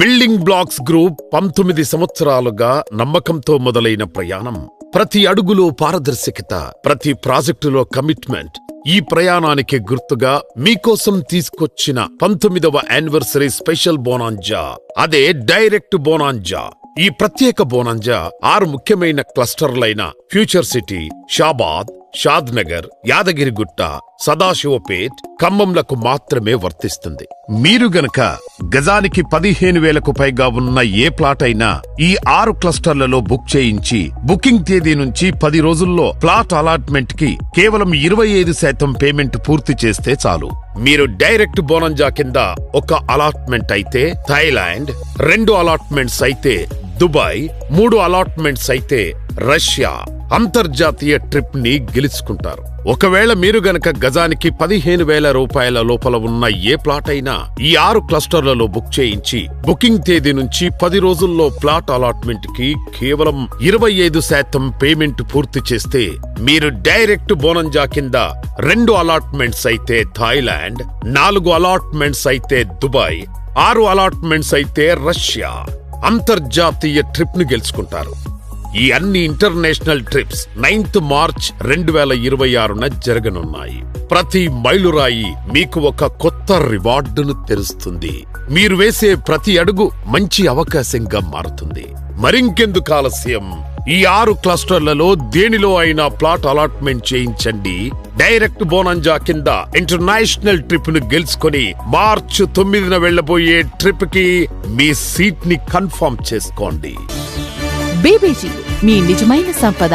Building blocks group పంతొమ్మిది సంవత్సరాలుగా నమ్మకంతో మొదలైన ప్రయాణం. ప్రతి అడుగులో పారదర్శకత ప్రతి ప్రాజెక్టులో కమిట్మెంట్. ఈ ప్రయాణానికి గుర్తుగా మీకోసం తీసుకొచ్చిన పంతొమ్మిదవ యానివర్సరీ స్పెషల్ బోనాంజా. అదే డైరెక్ట్ బోనాంజా. ఈ ప్రత్యేక బోనాంజా ఆరు ముఖ్యమైన క్లస్టర్లైన ఫ్యూచర్ సిటీ షాబాద్ షాద్నగర్ యాదగిరిగుట్ట సదాశివపేట్ ఖమ్మంలకు మాత్రమే వర్తిస్తుంది. మీరు గనక గజానికి పదిహేను వేలకు పైగా ఉన్న ఏ ప్లాట్ అయినా ఈ ఆరు క్లస్టర్లలో బుక్ చేయించి బుకింగ్ తేదీ నుంచి పది రోజుల్లో ప్లాట్ అలాట్మెంట్కి కేవలం ఇరవై ఐదు శాతం పేమెంట్ పూర్తి చేస్తే చాలు. మీరు డైరెక్ట్ బోనంజా కింద ఒక అలాట్మెంట్ అయితే థాయిలాండ్ రెండు అలాట్మెంట్స్ అయితే దుబాయ్ మూడు అలాట్మెంట్స్ అయితే రష్యా అంతర్జాతీయ ట్రిప్ని గెలుచుకుంటారు. ఒకవేళ మీరు గనక గజానికి పదిహేను వేల రూపాయల లోపల ఉన్న ఏ ప్లాట్ అయినా ఈ ఆరు క్లస్టర్లలో బుక్ చేయించి బుకింగ్ తేదీ నుంచి పది రోజుల్లో ప్లాట్ అలాట్మెంట్కి కేవలం ఇరవై ఐదు శాతం పేమెంట్ పూర్తి చేస్తే మీరు డైరెక్ట్ బోనంజా కింద రెండు అలాట్మెంట్స్ అయితే థాయిలాండ్ నాలుగు అలాట్మెంట్స్ అయితే దుబాయ్ ఆరు అలాట్మెంట్స్ అయితే రష్యా. అంతర్జాతీయ ట్రిప్ను గెలుచుకుంటారు. ఈ అన్ని ఇంటర్నేషనల్ ట్రిప్స్ నైన్త్ మార్చ్ రెండు వేల ఇరవై ఆరున జరగనున్నాయి. ప్రతి మైలురాయి మీకు ఒక కొత్త రివార్డును తెరుస్తుంది. మీరు వేసే ప్రతి అడుగు మంచి అవకాశంగా మారుతుంది. మరింకెందుకు ఆలస్యం? ఈ ఆరు క్లస్టర్లలో దేనిలో అయినా ప్లాట్ అలాట్మెంట్ చేయించండి. డైరెక్ట్ బోనంజా కింద ఇంటర్నేషనల్ ట్రిప్ను గెలుచుకొని మార్చ్ తొమ్మిదిన వెళ్ళబోయే ట్రిప్కి మీ సీట్ని కన్ఫర్మ్ చేసుకోండి. బీబీజీ మీ నిజమైన సంపద.